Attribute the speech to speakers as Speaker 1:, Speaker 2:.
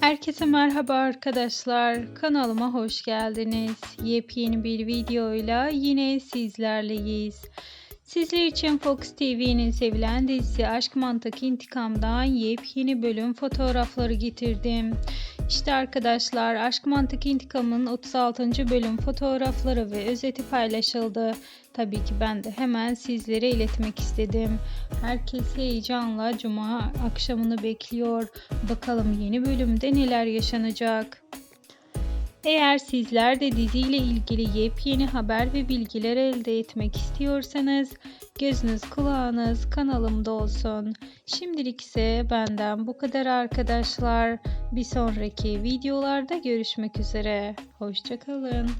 Speaker 1: Herkese merhaba arkadaşlar. Kanalıma hoş geldiniz. Yepyeni bir videoyla yine sizlerleyiz. Sizler için Fox TV'nin sevilen dizisi Aşk Mantık İntikam'dan yepyeni bölüm fotoğrafları getirdim. İşte arkadaşlar Aşk Mantık İntikam'ın 36. bölüm fotoğrafları ve özeti paylaşıldı. Tabii ki ben de hemen sizlere iletmek istedim. Herkes heyecanla cuma akşamını bekliyor. Bakalım yeni bölümde neler yaşanacak. Eğer sizler de diziyle ilgili yepyeni haber ve bilgiler elde etmek istiyorsanız gözünüz kulağınız kanalımda olsun. Şimdilik ise benden bu kadar arkadaşlar. Bir sonraki videolarda görüşmek üzere. Hoşçakalın.